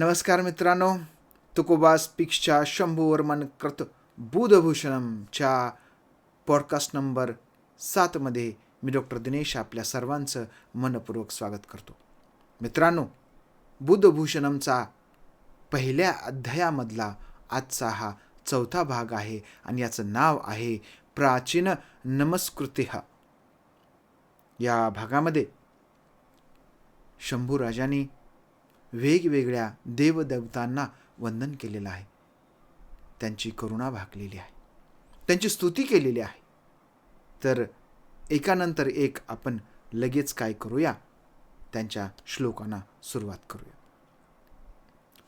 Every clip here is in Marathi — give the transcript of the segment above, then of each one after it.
नमस्कार मित्रांनो तुकोबा स्पिक्सच्या शंभूवर्मन कृत बुधभूषणमच्या पॉडकास्ट नंबर सातमध्ये मी डॉक्टर दिनेश आपल्या सर्वांचं मनपूर्वक स्वागत करतो. मित्रांनो बुधभूषणमचा पहिल्या अध्यायामधला आजचा हा चौथा भाग आहे आणि याचं नाव आहे प्राचीन नमस्कृतिह. या भागामध्ये शंभू राजांनी वेगवेगळ्या देवदेवतांना वंदन केलेलं आहे. त्यांची करुणा भागलेली आहे. त्यांची स्तुती केलेली आहे. तर एकानंतर एक आपण लगेच काय करूया? त्यांच्या श्लोकांना सुरुवात करूया.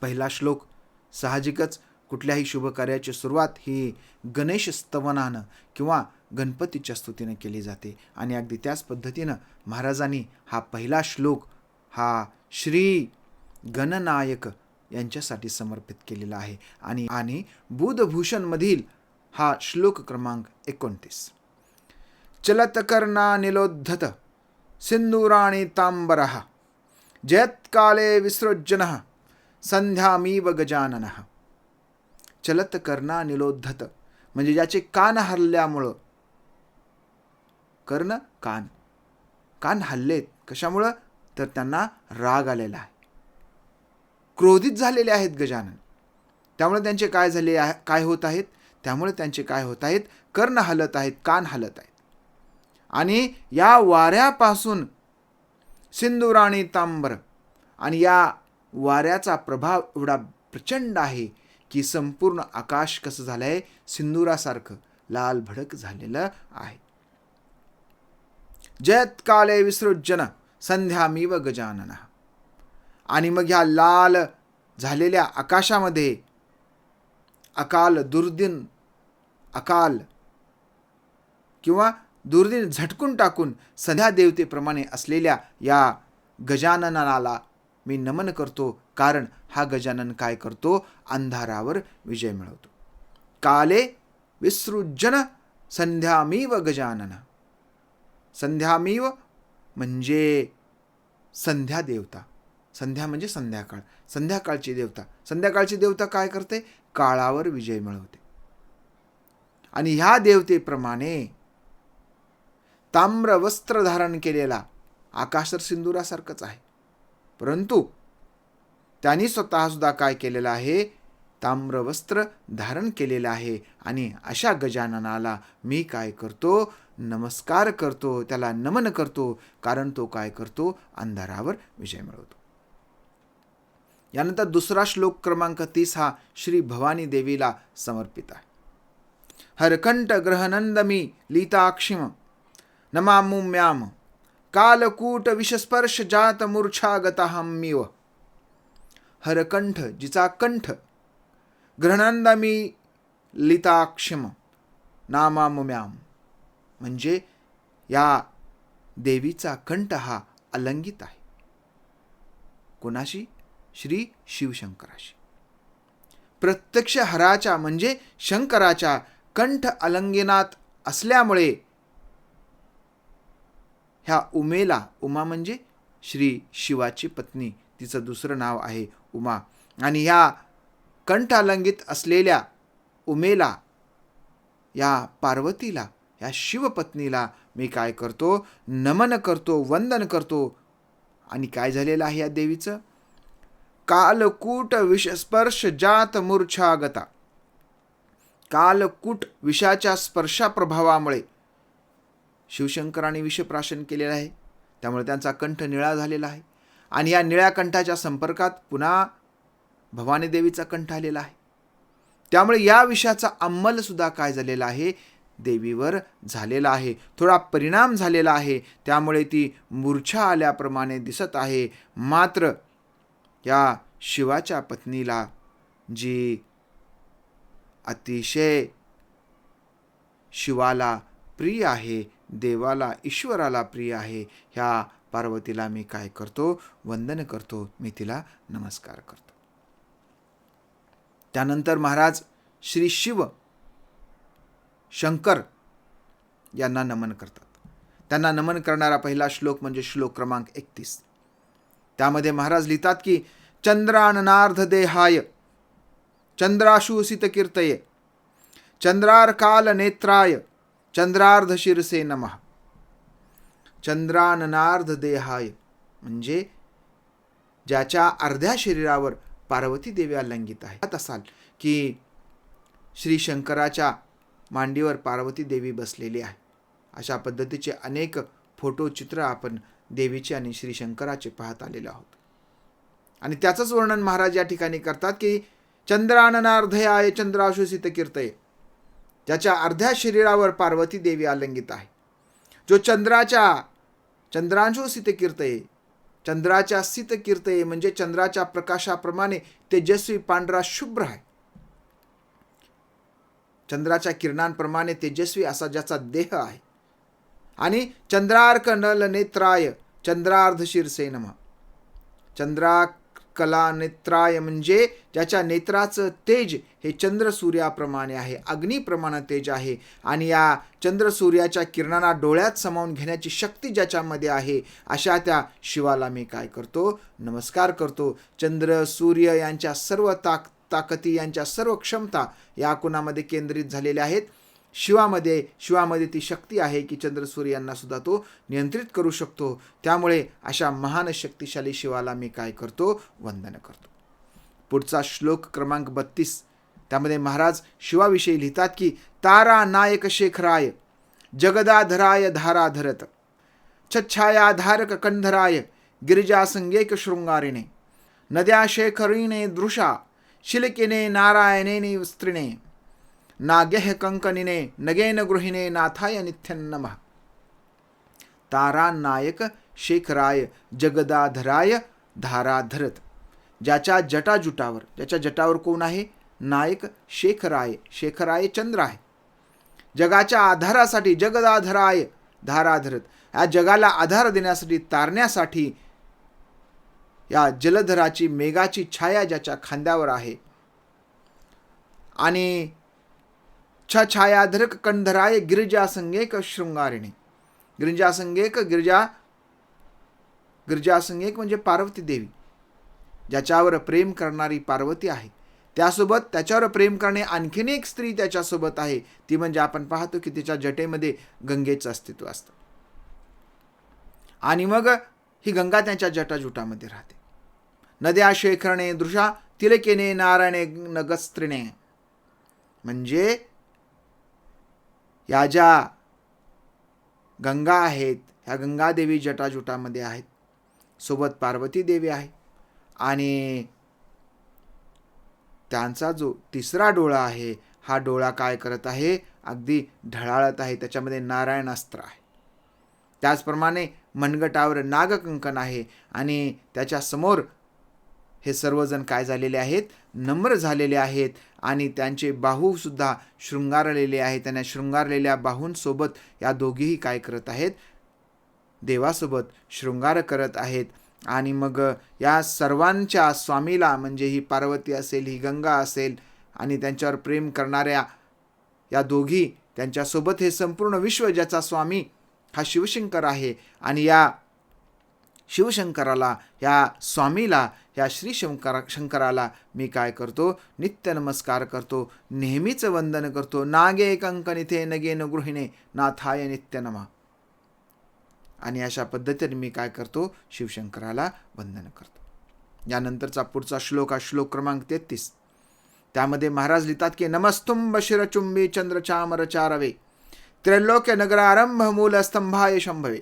पहिला श्लोक साहजिकच कुठल्याही शुभकार्याची सुरुवात ही गणेश स्तवनानं किंवा गणपतीच्या स्तुतीनं केली जाते. आणि अगदी त्याच पद्धतीनं महाराजांनी हा पहिला श्लोक हा श्री गणनायक यांच्यासाठी समर्पित केलेला आहे. आणि आणि बुधभूषणमधील हा श्लोक क्रमांक एकोणतीस. चलतकर्णा निलोद्धत सिंदूराणी तांबर जयत्काले विसृज्जन संध्यामीव गजानन. चलतकर्णा निलोद्धत म्हणजे ज्याचे कान हरल्यामुळं. कर्ण कान. कान हल्लेत कशामुळं? तर त्यांना राग आलेला आहे. क्रोधित झालेले आहेत गजानन त्यामुळे त्यांचे काय झाले काय होत आहेत? त्यामुळे त्यांचे काय होत आहेत? कर्ण हलत आहेत कान हलत आहेत. आणि या वाऱ्यापासून सिंदूराणी तांबर आणि या वाऱ्याचा प्रभाव एवढा प्रचंड आहे की संपूर्ण आकाश कसं झालं आहे सिंदुरासारखं लाल भडक झालेलं आहे. जयत्काले विसृज्जन संध्यामीव गजानन. आणि मग ह्या लाल झालेल्या आकाशामध्ये अकाल दुर्दिन अकाल किंवा दुर्दिन झटकून टाकून सध्या देवतेप्रमाणे असलेल्या या गजाननाला मी नमन करतो. कारण हा गजानन काय करतो? अंधारावर विजय मिळवतो. काले विसृजन संध्यामीव गजानन. संध्यामीव म्हणजे संध्या देवता संध्या म्हणजे संध्याकाळ. संध्याकाळची देवता. संध्याकाळची देवता काय करते? काळावर विजय मिळवते. आणि ह्या देवतेप्रमाणे ताम्र वस्त्र धारण केलेला आकाश तर सिंदुरासारखंच आहे. परंतु त्यांनी स्वतःसुद्धा काय केलेलं आहे? ताम्र वस्त्र धारण केलेलं आहे. आणि अशा गजाननाला मी काय करतो? नमस्कार करतो. त्याला नमन करतो. कारण तो काय करतो? अंधारावर विजय मिळवतो. यानंतर दुसरा श्लोक क्रमांक तीस हा श्री भवानी देवीला समर्पित आहे. हरकंठ ग्रहनंदमी लीताक्षिम नमामुम्याम कालकूट विषस्पर्श जात मूर्छागताहमीव हरकंठ जिचा कंठ ग्रहनंदमी लिताक्षिम नामामुम्याम म्हणजे या देवीचा कंठ हा अलंगित आहे. कोणाशी? श्री शिवशंकराशी. प्रत्यक्ष हराच्या म्हणजे शंकराच्या कंठ अलंगिनात असल्यामुळे ह्या उमेला उमा म्हणजे श्री शिवाची पत्नी. तिचं दुसरं नाव आहे उमा. आणि ह्या कंठ अलंगित असलेल्या उमेला या पार्वतीला या शिवपत्नीला मी काय करतो? नमन करतो वंदन करतो. आणि काय झालेलं आहे या देवीचं? कालकूट विषस्पर्श जात मूर्छागता. कालकूट विषाच्या स्पर्शाप्रभावामुळे शिवशंकरांनी विषप्राशन केलेलं आहे. त्यामुळे त्यांचा कंठ निळा झालेला आहे. आणि या निळ्या कंठाच्या संपर्कात पुन्हा भवानी देवीचा कंठ आलेला आहे. त्यामुळे या विषयाचा अंमलसुद्धा काय झालेला आहे? देवीवर झालेला आहे. थोडा परिणाम झालेला आहे. त्यामुळे ती मूर्छा आल्याप्रमाणे दिसत आहे. मात्र या शिवाच्या पत्नीला जी अतिशय शिवाला प्रिय आहे देवाला ईश्वराला प्रिय आहे ह्या पार्वतीला मी काय करतो? वंदन करतो. मी तिला नमस्कार करतो. त्यानंतर महाराज श्री शिव शंकर यांना नमन करतात. त्यांना नमन करणारा पहिला श्लोक म्हणजे श्लोक क्रमांक एकतीस. त्यामध्ये महाराज लिहितात की चंद्राननार्ध देहाय चंद्राशूसित चंद्रार्धशिरसे नम। चंद्रार्ध चंद्राननार्ध देहाय म्हणजे ज्याच्या अर्ध्या शरीरावर पार्वती देवी अलंगित आहे. असाल की श्री शंकराच्या मांडीवर पार्वती देवी बसलेली आहे. अशा पद्धतीचे अनेक फोटो चित्र आपण देवीचे आणि श्री शंकराचे पाहत आलेलो आहोत. आणि त्याचंच वर्णन महाराज या ठिकाणी करतात की चंद्राननार्धयाय चंद्राशुसित कीर्तय. ज्याच्या अर्ध्या शरीरावर पार्वती देवी आलंगित आहे. जो चंद्राच्या चंद्रांशु कीर्तये चंद्राच्या सित कीर्तये म्हणजे चंद्राच्या प्रकाशाप्रमाणे तेजस्वी पांढरा शुभ्र आहे. चंद्राच्या किरणांप्रमाणे तेजस्वी असा ज्याचा देह आहे. आणि चंद्रार्क नल नेत्राय चंद्रार्ध शिरसे नम. चंद्रा कला नेत्राय म्हणजे ज्याच्या नेत्राचं तेज हे चंद्र सूर्याप्रमाणे आहे अग्निप्रमाणे तेज आहे आणि या चंद्र सूर्याच्या किरणांना डोळ्यात समावून घेण्याची शक्ती ज्याच्यामध्ये आहे अशा त्या शिवाला मी काय करतो? नमस्कार करतो. चंद्र सूर्य यांच्या सर्व ताक ताकती यांच्या सर्व क्षमता या कुणामध्ये केंद्रित झालेल्या आहेत? शिवामध्ये शिवामध्ये ती शक्ती आहे की चंद्रसूर्य यांना सुद्धा तो नियंत्रित करू शकतो. त्यामुळे अशा महान शक्तिशाली शिवाला मी काय करतो? वंदन करतो. पुढचा श्लोक क्रमांक बत्तीस. त्यामध्ये महाराज शिवाविषयी लिहितात की तारा नायक शेखराय जगदाधराय धारा धरत छच्छायाधारक कंधराय गिरिजासंगेक शृंगारिणे नद्या शेखरिणे दृशा शिलकिने नारायणेने स्त्रिणे नाग्यह कंकनिने नगेन गृहिणे नाथाय नित्यन्नम तारा नायक शेखराय जगदाधराय धाराधरत। ज्याच्या जटाजुटावर ज्याच्या जटावर कोण आहे? नायक शेखराय शेखराय चंद्र आहे जगाच्या आधारासाठी जगदाधराय धाराधरत। या जगाला आधार देण्यासाठी तारण्यासाठी या जलधराची मेघाची छाया ज्याच्या खांद्यावर आहे. आणि छायाधरक कंधराय गिरिजा संगेक शृंगारिणी. गिरिजा संगेक गिरिजा गिरिजा संगेक म्हणजे पार्वती देवी ज्याच्यावर प्रेम करणारी पार्वती आहे. त्यासोबत त्याच्यावर प्रेम करणे आणखीन एक स्त्री त्याच्यासोबत आहे. ती म्हणजे आपण पाहतो की तिच्या जटेमध्ये गंगेचं अस्तित्व असतं. आणि मग ही गंगा त्यांच्या जटाजुटामध्ये राहते. नद्या शेखरणे दृशा तिलकेने नारायणे नगस्त्रिणे. म्हणजे या ज्या गंगा आहेत ह्या गंगादेवी जटाजुटामध्ये आहेत. सोबत पार्वती देवी आहे. आणि त्यांचा जो तिसरा डोळा आहे हा डोळा काय करत आहे? अगदी ढळाळत आहे. त्याच्यामध्ये नारायण अस्त्र आहे. त्याचप्रमाणे मनगटावर नागकंकण आहे. आणि त्याच्यासमोर हे सर्वजण काय झालेले आहेत? नम्र झालेले आहेत आणि त्यांचे बाहूसुद्धा शृंगारलेले आहेत. त्यांना शृंगारलेल्या बाहूंसोबत या दोघीही काय करत आहेत? देवासोबत शृंगार करत आहेत. आणि मग या सर्वांच्या स्वामीला म्हणजे ही पार्वती असेल ही गंगा असेल आणि त्यांच्यावर प्रेम करणाऱ्या या दोघी त्यांच्यासोबत हे संपूर्ण विश्व ज्याचा स्वामी हा शिवशंकर आहे. आणि या शिवशंकराला या स्वामीला या श्री शंकरा शंकराला मी काय करतो? नित्य नमस्कार करतो. नेहमीच वंदन करतो. नागे कंकनिथे नगे न गृहिणे नाथाय नित्य नमा. आणि अशा पद्धतीने मी काय करतो? शिवशंकराला वंदन करतो. यानंतरचा पुढचा श्लोक हा श्लोक क्रमांक तेहतीस. त्यामध्ये महाराज लिहितात की नमस्तुंब शिरचुंबी चंद्रचामर चारवे त्रैलोक्य नगरारंभ मूल स्तंभाय शंभवे.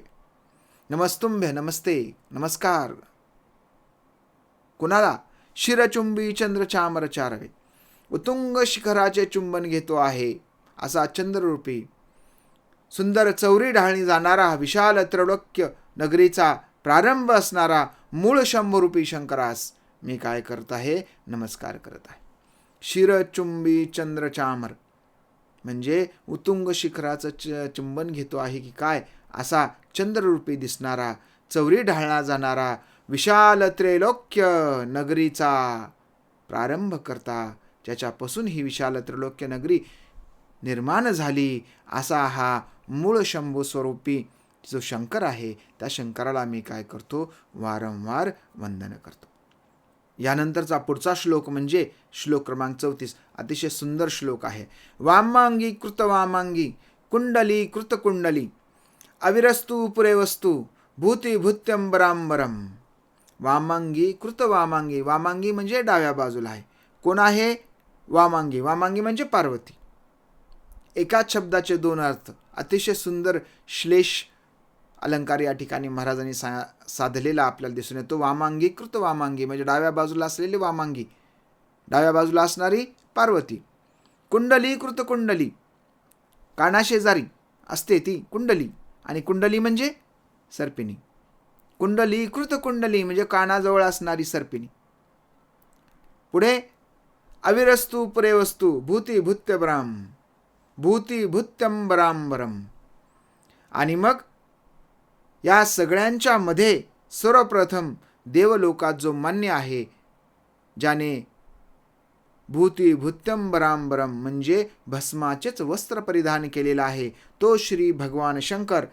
नमस्तुंभ्य नमस्ते नमस्कार. कुणाला? शिरचुंबी चंद्रचामर चारवे. उतुंग शिखराचे चुंबन घेतो आहे असा चंद्ररूपी. सुंदर चौरी ढाळणी जाणारा विशाल त्रैलोक्य नगरीचा प्रारंभ असणारा मूळ शंभरूपी शंकरास मी काय करत आहे? नमस्कार करत आहे. शिरचुंबी चंद्रचामर. म्हणजे उतुंग शिखराचं च चुंबन घेतो आहे की काय? असा चंद्ररूपी दिसणारा चौरी ढाळला जाणारा विशाल त्रैलोक्य नगरीचा प्रारंभ करता ज्याच्यापासून ही विशाल त्रैलोक्य नगरी निर्माण झाली असा हा मूळ शंभू स्वरूपी जो शंकर आहे त्या शंकराला मी काय करतो? वारंवार वंदन करतो. यानंतरचा पुढचा श्लोक म्हणजे श्लोक क्रमांक चौतीस. अतिशय सुंदर श्लोक आहे. वामांगी कृत वामांगी कुंडली कृत कुंडली. अविरस्तु पुरे वस्तु भूती भूत्यंबरांबरम वामांगी कृत वामांगी वामांगी म्हणजे डाव्या बाजूला आहे. कोण आहे? वामांगी. वामांगी म्हणजे पार्वती. एकाच शब्दाचे दोन अर्थ. अतिशय सुंदर श्लेष अलंकार या ठिकाणी महाराजांनी सा साधलेला आपल्याला दिसून येतो. वामांगी कृत वामांगी म्हणजे डाव्या बाजूला असलेली वामांगी. डाव्या बाजूला असणारी पार्वती. कुंडली कृत कुंडली. कानाशेजारी असते ती कुंडली. आणि कुंडली म्हणजे सर्पिणी. कुंडली कृत कुंडली म्हणजे कानाजवळ असणारी सर्पिणी. पुढे अविरस्तू पुरे वस्तू भूती भूत्यब्राम भूती भूत्यंबरांबरम आणि मग या सगळ्यांच्या मध्ये सर्वप्रथम देवलोकात जो मान्य आहे ज्याने भूती भूत्यंबरांबरम म्हणजे भस्माचेच वस्त्र परिधान केलेलं आहे. तो श्री भगवान शंकर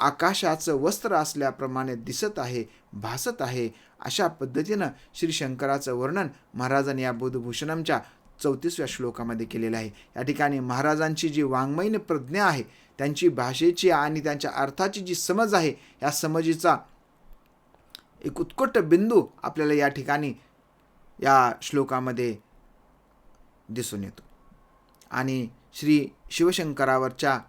आकाशाचं वस्त्र असल्याप्रमाणे दिसत आहे भासत आहे. अशा पद्धतीनं श्री शंकराचं वर्णन महाराजांनी या बुधभूषणमच्या चौतीसव्या श्लोकामध्ये केलेलं आहे. या ठिकाणी महाराजांची जी वाङ्मयीन प्रज्ञा आहे त्यांची भाषेची आणि त्यांच्या अर्थाची जी समज आहे या समजीचा एक उत्कट बिंदू आपल्याला या ठिकाणी या श्लोकामध्ये दिसून येतो. आणि श्री शिवशंकरावरच्या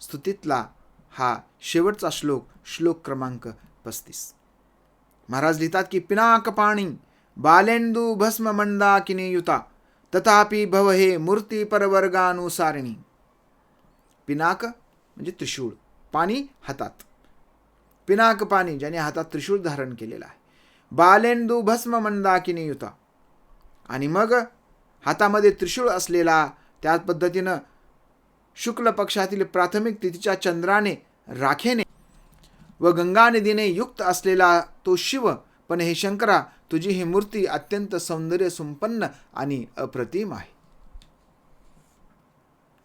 स्तुतीतला हा शेवटचा श्लोक श्लोक क्रमांक पस्तीस. महाराज लिहितात की पिनाक पाणी बालेंदू भस्म मंदाकिनी युता तथापि भव हे मूर्ती परवर्गानुसारिणी. पिनाक म्हणजे त्रिशूळ पाणी हातात. पिनाक पाणी ज्याने हातात त्रिशूळ धारण केलेलं आहे. बालेंदू भस्म मंदाकिनी युता आणि मग हातामध्ये त्रिशूळ असलेला त्याच पद्धतीनं शुक्ल पक्षातील प्राथमिक तिथीच्या चंद्राने राखेने व गंगा नदीने युक्त असलेला तो शिव पण हे शंकरा तुझी ही मूर्ती अत्यंत सौंदर्य संपन्न आणि अप्रतिम आहे.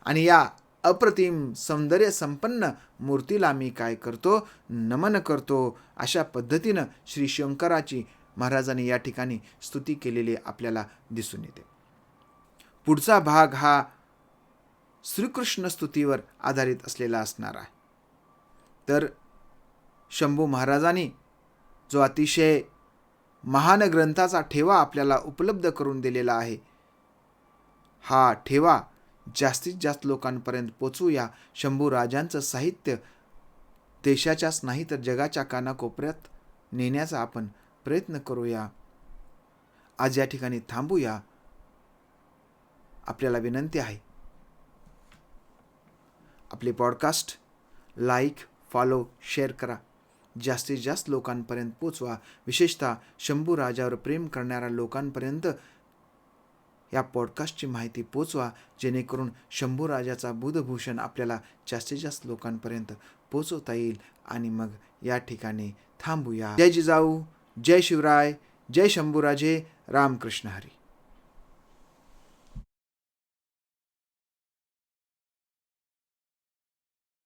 आणि या अप्रतिम सौंदर्य संपन्न मूर्तीला मी काय करतो? नमन करतो. अशा पद्धतीनं श्री शंकराची महाराजांनी या ठिकाणी स्तुती केलेली आपल्याला दिसून येते. पुढचा भाग हा श्रीकृष्ण स्तुतीवर आधारित असलेला असणार आहे. तर शंभू महाराजांनी जो अतिशय महान ग्रंथाचा ठेवा आपल्याला उपलब्ध करून दिलेला आहे हा ठेवा जास्तीत जास्त लोकांपर्यंत पोचवूया. शंभू राजांचं साहित्य देशाच्याच नाही तर जगाच्या कानाकोपऱ्यात नेण्याचा आपण प्रयत्न करूया. आज या ठिकाणी थांबूया. आपल्याला विनंती आहे. आपले पॉडकास्ट लाईक फॉलो शेअर करा. जास्तीत जास्त लोकांपर्यंत पोचवा. विशेषतः शंभू राजावर प्रेम करणाऱ्या लोकांपर्यंत या पॉडकास्टची माहिती पोचवा जेणेकरून शंभू राजाचा बुधभूषण आपल्याला जास्तीत जास्त लोकांपर्यंत पोचवता येईल. आणि मग या ठिकाणी थांबूया. जय जिजाऊ जय शिवराय जय शंभूराजे रामकृष्ण हरी.